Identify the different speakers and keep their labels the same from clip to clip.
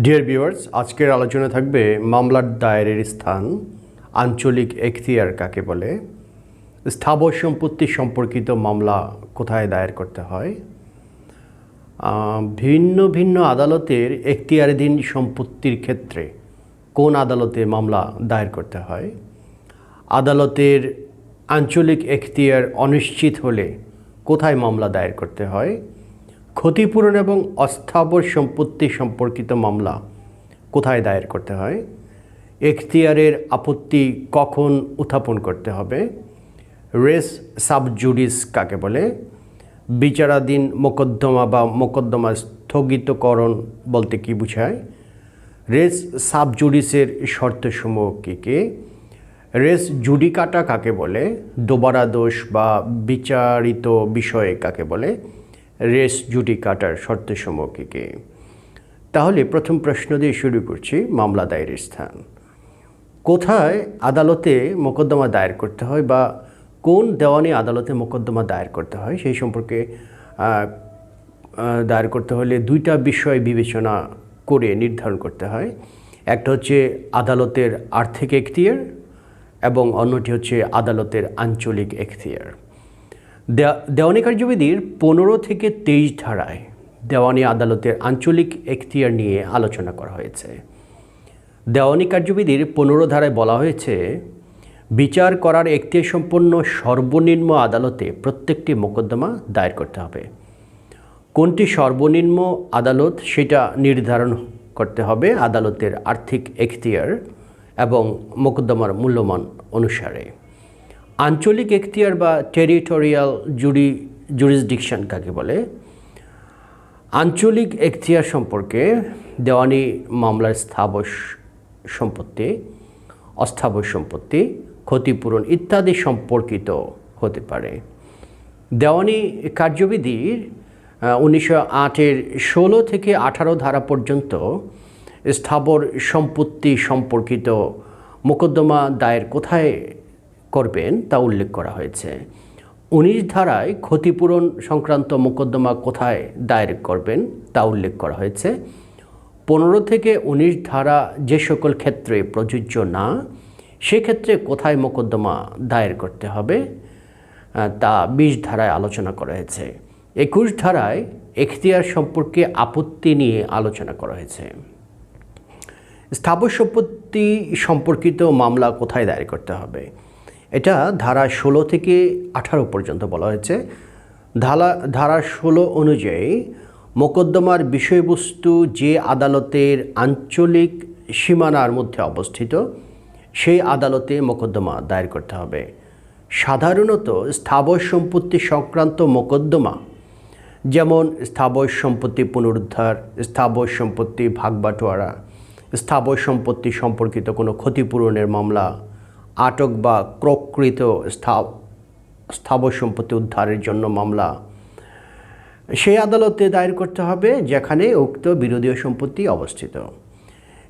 Speaker 1: Dear viewers আজকের আলোচনা থাকবে মামলার দায়েরের স্থান, আঞ্চলিক এখতিয়ার কাকে বলে, স্থাবর সম্পত্তি সম্পর্কিত মামলা কোথায় দায়ের করতে হয় ভিন্ন ভিন্ন আদালতের এখতিয়ারাধীন সম্পত্তির ক্ষেত্রে কোন আদালতে মামলা দায়ের করতে হয়, আদালতের আঞ্চলিক এখতিয়ার অনিশ্চিত হলে কোথায় মামলা দায়ের করতে হয় ক্ষতিপূরণ এবং অস্থাবর সম্পত্তি সম্পর্কিত মামলা কোথায় দায়ের করতে হয়? এখতিয়ারের আপত্তি কখন উত্থাপন করতে হবে? রেস সাবজুডিস কাকে বলে? বিচারাধীন মোকদ্দমা বা মোকদ্দমা স্থগিতকরণ বলতে কি বোঝায়? রেস সাবজুডিসের শর্তসমূহ কী কী? রেস জুডিকাটা কাকে বলে? দোবারা দোষ বা বিচারিত বিষয়ে কাকে বলে? রেস জুডিকাটার শর্তসমূহ কী কী তাহলে প্রথম প্রশ্ন দিয়ে শুরু করছি মামলা দায়ের স্থান। কোথায় আদালতে মোকদ্দমা দায়ের করতে হয় বা কোন দেওয়ানি আদালতে মোকদ্দমা দায়ের করতে হয় সেই সম্পর্কে দায়ের করতে হলে দুইটা বিষয় বিবেচনা করে নির্ধারণ করতে হয়। একটা হচ্ছে আদালতের আর্থিক এখতিয়ার এবং অন্যটি হচ্ছে আদালতের আঞ্চলিক এখতিয়ার। দেওয়ানি কার্যবিধির পনেরো থেকে তেইশ ধারায় দেওয়ানি আদালতের আঞ্চলিক এখতিয়ার নিয়ে আলোচনা করা হয়েছে। দেওয়ানি কার্যবিধির পনেরো ধারায় বলা হয়েছে, বিচার করার এখতিয়ার সম্পন্ন সর্বনিম্ন আদালতে প্রত্যেকটি মোকদ্দমা দায়ের করতে হবে। কোনটি সর্বনিম্ন আদালত সেটা নির্ধারণ করতে হবে আদালতের আর্থিক এখতিয়ার এবং মোকদ্দমার মূল্যমান অনুসারে। আঞ্চলিক এখতিয়ার বা টেরিটোরিয়াল জুরি, জুরিসডিকশন কাকে বলে? আঞ্চলিক এখতিয়ার সম্পর্কে দেওয়ানি মামলার স্থাবর সম্পত্তি অস্থাবর সম্পত্তি, ক্ষতিপূরণ ইত্যাদি সম্পর্কিত হতে পারে। দেওয়ানি কার্যবিধির উনিশশো আটের ষোলো থেকে আঠারো ধারা পর্যন্ত স্থাবর সম্পত্তি সম্পর্কিত মোকদ্দমা দায়ের কোথায় করবেন তা উল্লেখ করা হয়েছে। উনিশ ধারায় ক্ষতিপূরণ সংক্রান্ত মোকদ্দমা কোথায় দায়ের করবেন তা উল্লেখ করা হয়েছে। পনেরো থেকে উনিশ ধারা যে সকল ক্ষেত্রে প্রযোজ্য না, সেক্ষেত্রে কোথায় মোকদ্দমা দায়ের করতে হবে তা বিশ ধারায় আলোচনা করা হয়েছে। একুশ ধারায় এখতিয়ার সম্পর্কে আপত্তি নিয়ে আলোচনা করা হয়েছে। স্থাবর সম্পত্তি সম্পর্কিত মামলা কোথায় দায়ের করতে হবে? এটা ধারা ষোলো থেকে আঠারো পর্যন্ত বলা হয়েছে। ধারা ধারা ষোলো অনুযায়ী মোকদ্দমার বিষয়বস্তু যে আদালতের আঞ্চলিক সীমানার মধ্যে অবস্থিত, সেই আদালতে মোকদ্দমা দায়ের করতে হবে। সাধারণত স্থাবর সম্পত্তি সংক্রান্ত মোকদ্দমা, যেমন স্থাবর সম্পত্তি পুনরুদ্ধার, স্থাবর সম্পত্তি ভাগবাটোয়ারা স্থাবর সম্পত্তি সম্পর্কিত কোনো ক্ষতিপূরণের মামলা আটক বা ক্রকৃত স্থা- স্থাবর সম্পত্তি উদ্ধারের জন্য মামলা। সেই আদালতে দায়ের করতে হবে, যেখানে উক্ত বিরোধীয় সম্পত্তি অবস্থিত।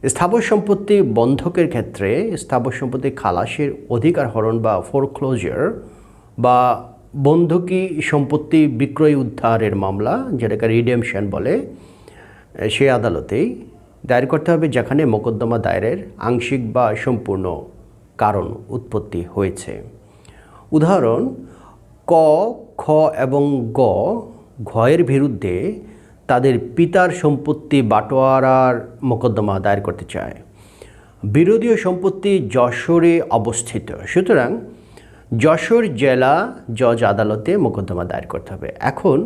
Speaker 1: স্থাবর সম্পত্তি বন্ধকের ক্ষেত্রে স্থাবর সম্পত্তি খালাসের অধিকার হরণ বা ফোরক্লোজার বা বন্ধকি সম্পত্তি বিক্রয় উদ্ধারের মামলা, যেটাকে রিডেমশন বলে সেই আদালতেই দায়ের করতে হবে, যেখানে মোকদ্দমা দায়েরের আংশিক বা সম্পূর্ণ কারণ উৎপত্তি হয়েছে। উদাহরণ, ক, খ এবং গ ঘয়ের বিরুদ্ধে তাদের পিতার সম্পত্তি বাটোয়ারার মোকদ্দমা দায়ের করতে চায়। বিরোধীয় সম্পত্তি যশোরে অবস্থিত। সুতরাং যশোর জেলা জজ আদালতে মোকদ্দমা দায়ের করতে হবে। এখন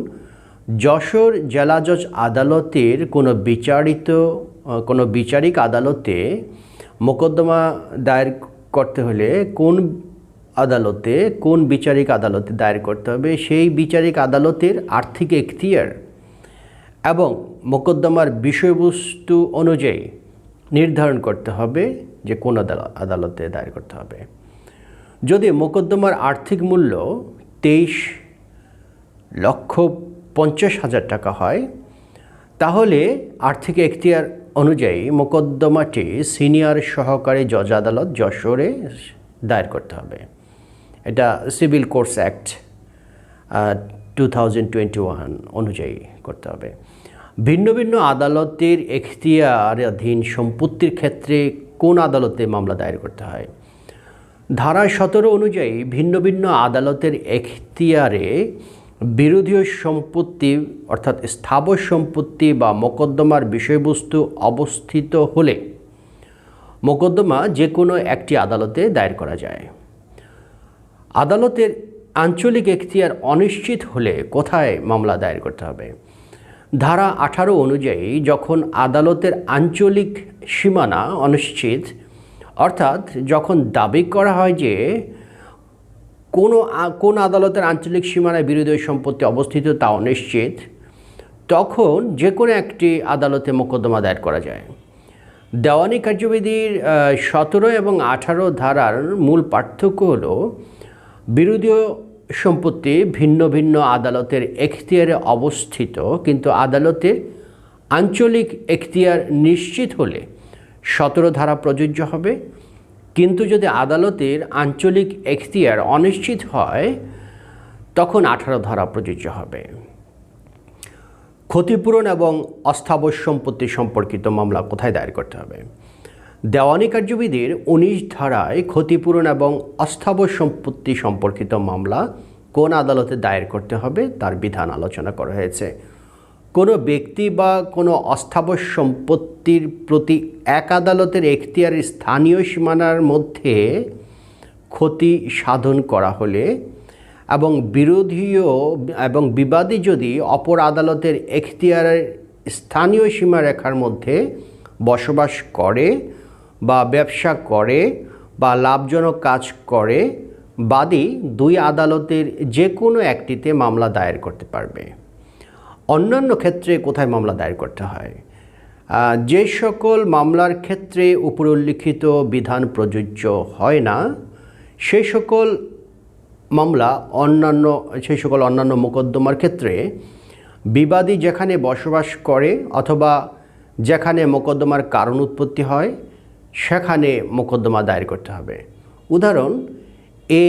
Speaker 1: যশোর জেলা জজ আদালতের কোনো বিচারিত, কোনো বিচারিক আদালতে মোকদ্দমা দায়ের করতে হলে কোন আদালতে, কোন বিচারিক আদালতে দায়ের করতে হবে? সেই বিচারিক আদালতের আর্থিক এখতিয়ার এবং মোকদ্দমার বিষয়বস্তু অনুযায়ী নির্ধারণ করতে হবে যে কোন আদালতে দায়ের করতে হবে। যদি মোকদ্দমার আর্থিক মূল্য তেইশ লক্ষ পঞ্চাশ হাজার টাকা হয়, তাহলে আর্থিক এখতিয়ার অনুযায়ী মোকদ্দমাটি সিনিয়র সহকারী জজ আদালত যশোরে দায়ের করতে হবে। এটা সিভিল কোর্স অ্যাক্ট টু অনুযায়ী করতে হবে। ভিন্ন ভিন্ন আদালতের এখতিয়ারাধীন সম্পত্তির ক্ষেত্রে কোন আদালতে মামলা দায়ের করতে হয়? ধারা সতেরো অনুযায়ী ভিন্ন ভিন্ন আদালতের এখতিয়ারে বিরোধীয় সম্পত্তি অর্থাৎ স্থাবর সম্পত্তি বা মোকদ্দমার বিষয়বস্তু অবস্থিত হলে মোকদ্দমা যে কোনো একটি আদালতে দায়ের করা যায়। আদালতের আঞ্চলিক এখতিয়ার অনিশ্চিত হলে কোথায় মামলা দায়ের করতে হবে? ধারা আঠারো অনুযায়ী যখন আদালতের আঞ্চলিক সীমানা অনিশ্চিত, অর্থাৎ যখন দাবি করা হয় যে কোনো কোন আদালতের আঞ্চলিক সীমানায় বিরোধী সম্পত্তি অবস্থিত তা অনিশ্চিত তখন যে কোনো একটি আদালতে মোকদ্দমা দায়ের করা যায়। দেওয়ানি কার্যবিধির সতেরো এবং আঠারো ধারার মূল পার্থক্য হল বিরোধীয় সম্পত্তি ভিন্ন ভিন্ন আদালতের এখতিয়ারে অবস্থিত, কিন্তু আদালতের আঞ্চলিক এখতিয়ার নিশ্চিত হলে সতেরো ধারা প্রযোজ্য হবে। কিন্তু যদি আদালতের আঞ্চলিক এখতিয়ার অনিশ্চিত হয়, তখন আঠারো ধারা প্রযোজ্য হবে। ক্ষতিপূরণ এবং অস্থাবর সম্পত্তি সম্পর্কিত মামলা কোথায় দায়ের করতে হবে? দেওয়ানি কার্যবিধির উনিশ ধারায় ক্ষতিপূরণ এবং অস্থাবর সম্পত্তি সম্পর্কিত মামলা কোন আদালতে দায়ের করতে হবে, তার বিধান আলোচনা করা হয়েছে। কোনো ব্যক্তি বা কোনো অস্থাবর সম্পত্তির প্রতি এক আদালতের এখতিয়ারের স্থানীয় সীমানার মধ্যে ক্ষতি সাধন করা হলে এবং বিরোধীয় এবং বিবাদী যদি অপর আদালতের এখতিয়ারের স্থানীয় সীমারেখার মধ্যে বসবাস করে বা ব্যবসা করে বা লাভজনক কাজ করে, বাদী দুই আদালতের যে কোনো একটিতে মামলা দায়ের করতে পারবে। অন্যান্য ক্ষেত্রে কোথায় মামলা দায়ের করতে হয়? যে সকল মামলার ক্ষেত্রে উপরে উল্লিখিত বিধান প্রযোজ্য হয় না সেই সকল মামলা অন্যান্য সেই সকল অন্যান্য মোকদ্দমার ক্ষেত্রে বিবাদী যেখানে বসবাস করে অথবা যেখানে মোকদ্দমার কারণ উৎপত্তি হয়, সেখানে মোকদ্দমা দায়ের করতে হবে। উদাহরণ, এ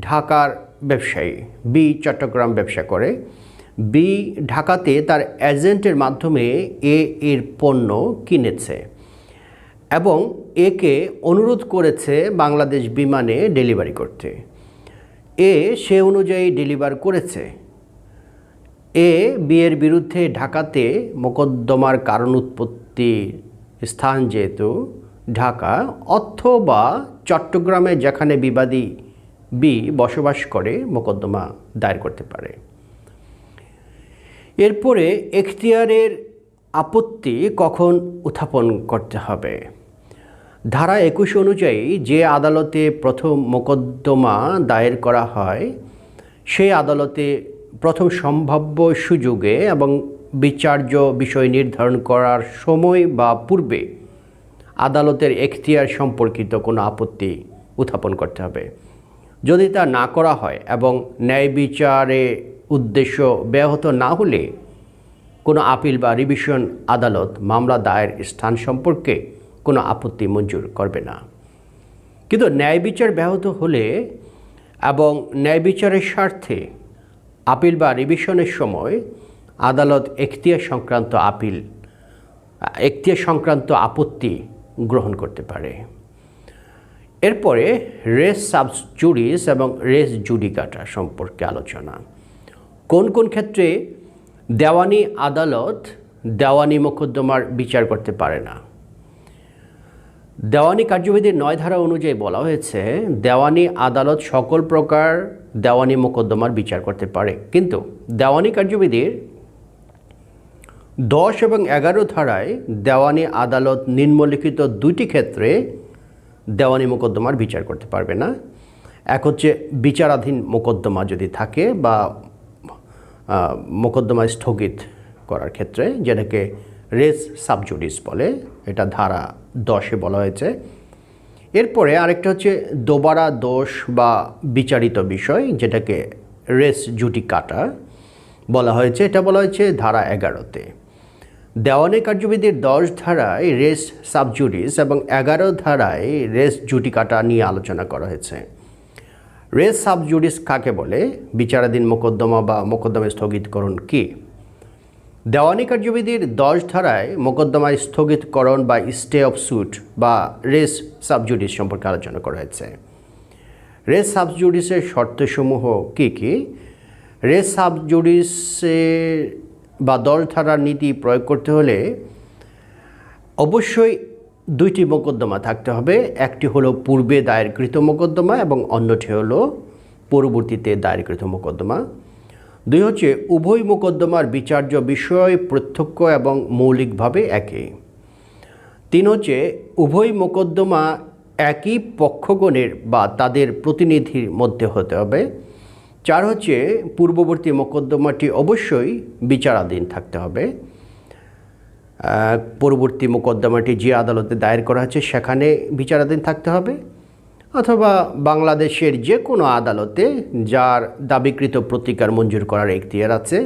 Speaker 1: ঢাকার ব্যবসায়ী, বি চট্টগ্রাম ব্যবসা করে বি ঢাকাতে তার এজেন্টের মাধ্যমে এ এর পণ্য কিনেছে এবং একে অনুরোধ করেছে বাংলাদেশ বিমানে ডেলিভারি করতে। এ সে অনুযায়ী ডেলিভার করেছে। এ বিয়ের বিরুদ্ধে ঢাকাতে মোকদ্দমার কারণ উৎপত্তি স্থান যেহেতু ঢাকা, অথবা চট্টগ্রামে যেখানে বিবাদী বি বসবাস করে, মোকদ্দমা দায়ের করতে পারে। এরপরে এখতিয়ারের আপত্তি কখন উত্থাপন করতে হবে? ধারা একুশ অনুযায়ী যে আদালতে প্রথম মোকদ্দমা দায়ের করা হয়, সেই আদালতে প্রথম সম্ভাব্য সুযোগে এবং বিচার্য বিষয় নির্ধারণ করার সময় বা পূর্বে আদালতের এখতিয়ার সম্পর্কিত কোনো আপত্তি উত্থাপন করতে হবে। যদি তা না করা হয় এবং ন্যায় বিচারে উদ্দেশ্য ব্যাহত না হলে কোনো আপিল বা রিভিশন আদালত মামলা দায়ের স্থান সম্পর্কে কোনো আপত্তি মঞ্জুর করবে না। কিন্তু ন্যায় বিচার ব্যাহত হলে এবং ন্যায় বিচারের স্বার্থে আপিল বা রিভিশনের সময় আদালত এখতিয়ার সংক্রান্ত আপিল, এখতিয়ার সংক্রান্ত আপত্তি গ্রহণ করতে পারে। এরপরে রেস সাবজুডিস এবং রেস জুডিকাটা সম্পর্কে আলোচনা। কোন কোন ক্ষেত্রে দেওয়ানি আদালত দেওয়ানি মোকদ্দমার বিচার করতে পারে না? দেওয়ানি কার্যবিধির নয় ধারা অনুযায়ী বলা হয়েছে, দেওয়ানি আদালত সকল প্রকার দেওয়ানি মোকদ্দমার বিচার করতে পারে। কিন্তু দেওয়ানি কার্যবিধির দশ এবং এগারো ধারায় দেওয়ানি আদালত নিম্নলিখিত দুটি ক্ষেত্রে দেওয়ানি মোকদ্দমার বিচার করতে পারবে না। এক হচ্ছে বিচারাধীন মোকদ্দমা যদি থাকে বা মোকদ্দমা স্থগিত করার ক্ষেত্রে, যেটাকে রেস সাবজুডিস বলে, এটা ধারা দশে বলা হয়েছে। এরপরে আরেকটা হচ্ছে দোবারা দোষ বা বিচারিত বিষয়, যেটাকে রেস জুডিকাটা বলা হয়েছে। এটা বলা হয়েছে ধারা এগারোতে। দেওয়ানি কার্যবিধির দশ ধারায় রেস সাবজুডিস এবং এগারো ধারায় রেস জুডিকাটা নিয়ে আলোচনা করা হয়েছে। রেস সাবজুডিস কাকে বলে? বিচারাধীন মোকদ্দমা বা মোকদ্দমা স্থগিতকরণ কি? দেওয়ানি কার্যবিধির দশ ধারায় মোকদ্দমার স্থগিতকরণ বা স্টে অফ স্যুট বা রেস সাবজুডিস সম্পর্কে আলোচনা করা হয়েছে। রেস সাবজুডিসের শর্তসমূহ কী কী? রেস সাবজুডিসে বা দশ ধারার নীতি প্রয়োগ করতে হলে অবশ্যই দুইটি মোকদ্দমা থাকতে হবে। একটি হলো পূর্বে দায়েরকৃত মোকদ্দমা এবং অন্যটি হলো পরবর্তীতে দায়েরকৃত মোকদ্দমা। দুই হচ্ছে উভয় মোকদ্দমার বিচার্য বিষয় প্রত্যক্ষ এবং মৌলিকভাবে একই। তিন হচ্ছে উভয় মোকদ্দমা একই পক্ষগণের বা তাদের প্রতিনিধির মধ্যে হতে হবে। চার হচ্ছে পূর্ববর্তী মোকদ্দমাটি অবশ্যই বিচারাধীন থাকতে হবে। পরবর্তী মোকদ্দমাটি যে আদালতে দায়ের করা হচ্ছে সেখানে বিচারাধীন থাকতে হবে। অথবা বাংলাদেশের যে কোনো আদালতে যার দাবিকৃত প্রতিকার মঞ্জুর করার এখতিয়ার আছে,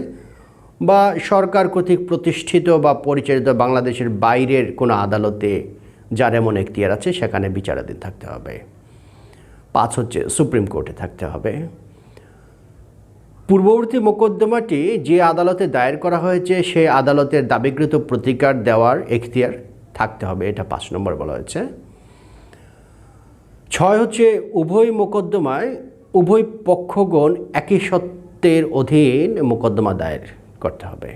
Speaker 1: বা সরকার কর্তৃক প্রতিষ্ঠিত বা পরিচালিত বাংলাদেশের বাইরের কোনো আদালতে যার এমন এখতিয়ার আছে, সেখানে বিচারাধীন থাকতে হবে। পাঁচ হচ্ছে সুপ্রিম কোর্টে থাকতে হবে। পূর্ববর্তী মোকদ্দমাটি যে আদালতে দায়ের করা হয়েছে সেই আদালতের দাবিকৃত প্রতিকার দেওয়ার এখতিয়ার থাকতে হবে, এটা পাঁচ নম্বর বলা হয়েছে। ছয় হচ্ছে, উভয় মোকদ্দমায়, উভয় পক্ষগণ একই সত্ত্বের অধীন মোকদ্দমা দায়ের করতে হবে।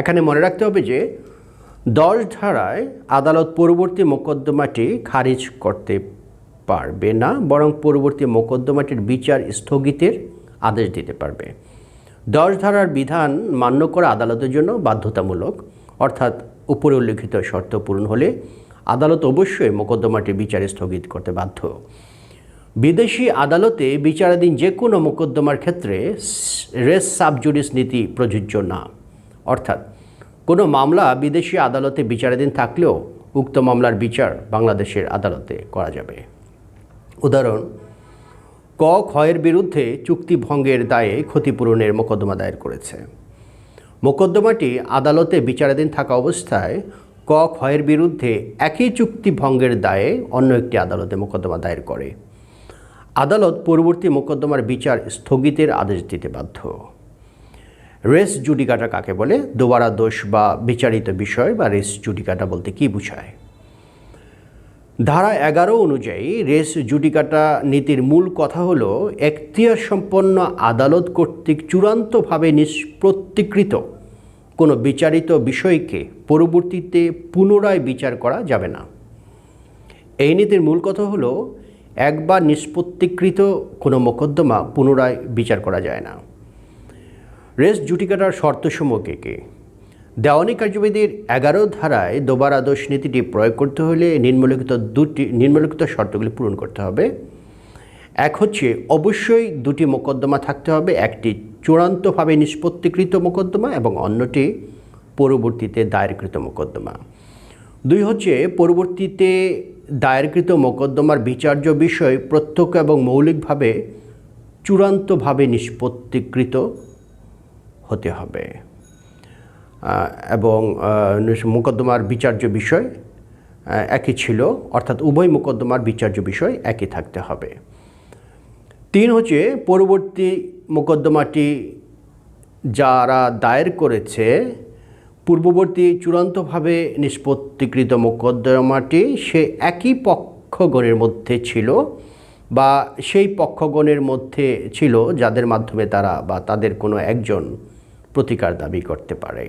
Speaker 1: এখানে মনে রাখতে হবে যে, দশ ধারায় আদালত পরবর্তী মোকদ্দমাটি খারিজ করতে পারবে না, বরং পরবর্তী মোকদ্দমাটির বিচার স্থগিতের আদেশ দিতে পারবে। দশ ধারার বিধান মান্য করা আদালতের জন্য বাধ্যতামূলক, অর্থাৎ উপরে উল্লিখিত শর্ত পূরণ হলে আদালত অবশ্যই মোকদ্দমাটি বিচারে স্থগিত করতে বাধ্য। বিদেশি আদালতে বিচারাধীন যে কোনো মোকদ্দমার ক্ষেত্রে রেস সাবজুডিস নীতি প্রযোজ্য না, অর্থাৎ কোনো মামলা বিদেশি আদালতে বিচারাধীন থাকলেও উক্ত মামলার বিচার বাংলাদেশের আদালতে করা যাবে। উদাহরণ ক ক্ষয়ের বিরুদ্ধে চুক্তি ভঙ্গের দায়ে ক্ষতিপূরণের মোকদ্দমা দায়ের করেছে। মোকদ্দমাটি আদালতে বিচারাধীন থাকা অবস্থায় ক ক্ষয়ের বিরুদ্ধে একই চুক্তি ভঙ্গের দায়ে অন্য একটি আদালতে মোকদ্দমা দায়ের করে। আদালত পরবর্তী মোকদ্দমার বিচার স্থগিতের আদেশ দিতে বাধ্য। রেস জুডিকাটা কাকে বলে? দোবারা দোষ বা বিচারিত বিষয় বা রেস জুডিকাটা বলতে কি বোঝায়? ধারা এগারো অনুযায়ী রেস জুডিকাটা নীতির মূল কথা হলো এখতিয়ার সম্পন্ন আদালত কর্তৃক চূড়ান্তভাবে নিষ্প্রতিকৃত কোনো বিচারিত বিষয়কে পরবর্তীতে পুনরায় বিচার করা যাবে না। এই নীতির মূল কথা হলো, একবার নিষ্পত্তিকৃত কোনো মোকদ্দমা পুনরায় বিচার করা যায় না। রেস জুটিকাটার শর্তসমূহ কে কে? দেওয়ানি কার্যবিধির এগারো ধারায় দোবার আদর্শ নীতিটি প্রয়োগ করতে হলে নিম্নলিখিত দুটি নিম্নলিখিত শর্তগুলি পূরণ করতে হবে। এক হচ্ছে, অবশ্যই দুটি মোকদ্দমা থাকতে হবে, একটি চূড়ান্তভাবে নিষ্পত্তিকৃত মোকদ্দমা এবং অন্যটি পরবর্তীতে দায়েরকৃত মোকদ্দমা। দুই হচ্ছে, পরবর্তীতে দায়েরকৃত মোকদ্দমার বিচার্য বিষয় প্রত্যক্ষ এবং মৌলিকভাবে চূড়ান্তভাবে নিষ্পত্তিকৃত হতে হবে। এবং মোকদ্দমার বিচার্য বিষয় একই ছিল, অর্থাৎ উভয় মোকদ্দমার বিচার্য বিষয় একই থাকতে হবে। তিন হচ্ছে, পরবর্তী মোকদ্দমাটি যারা দায়ের করেছে, পূর্ববর্তী চূড়ান্তভাবে নিষ্পত্তিকৃত মোকদ্দমাটি সে একই পক্ষগণের মধ্যে ছিল বা সেই পক্ষগণের মধ্যে ছিল যাদের মাধ্যমে তারা বা তাদের কোনো একজন প্রতিকার দাবি করতে পারে।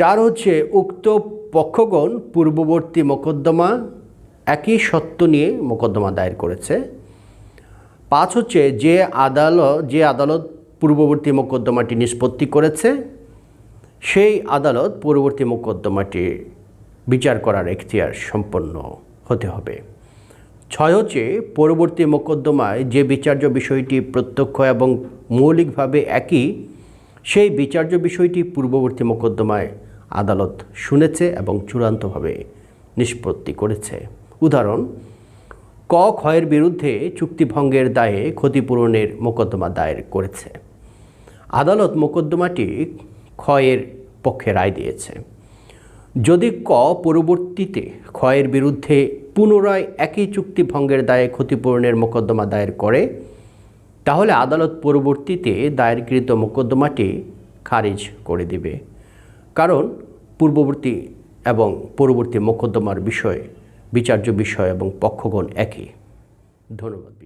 Speaker 1: চার হচ্ছে উক্ত পক্ষগণ পূর্ববর্তী মোকদ্দমা, একই সত্য নিয়ে মোকদ্দমা দায়ের করেছে। পাঁচ হচ্ছে যে আদালত যে আদালত পূর্ববর্তী মোকদ্দমাটি নিষ্পত্তি করেছে, সেই আদালত পূর্ববর্তী মোকদ্দমাটি বিচার করার এখতিয়ার সম্পন্ন হতে হবে। ছয় হচ্ছে পরবর্তী মোকদ্দমায় যে বিচার্য বিষয়টি প্রত্যক্ষ এবং মৌলিকভাবে একই, সেই বিচার্য বিষয়টি পূর্ববর্তী মোকদ্দমায় আদালত শুনেছে এবং চূড়ান্তভাবে নিষ্পত্তি করেছে। উদাহরণ, ক ক্ষয়ের বিরুদ্ধে চুক্তিভঙ্গের দায়ে ক্ষতিপূরণের মোকদ্দমা দায়ের করেছে। আদালত মোকদ্দমাটি ক্ষয়ের পক্ষে রায় দিয়েছে। যদি ক পরবর্তীতে ক্ষয়ের বিরুদ্ধে পুনরায় একই চুক্তিভঙ্গের দায়ে ক্ষতিপূরণের মোকদ্দমা দায়ের করে, তাহলে আদালত পরবর্তীতে দায়েরকৃত মোকদ্দমাটি খারিজ করে দিবে। কারণ পূর্ববর্তী এবং পরবর্তী মোকদ্দমার বিষয় বিচার্য বিষয় এবং পক্ষগণ একই। ধন্যবাদ।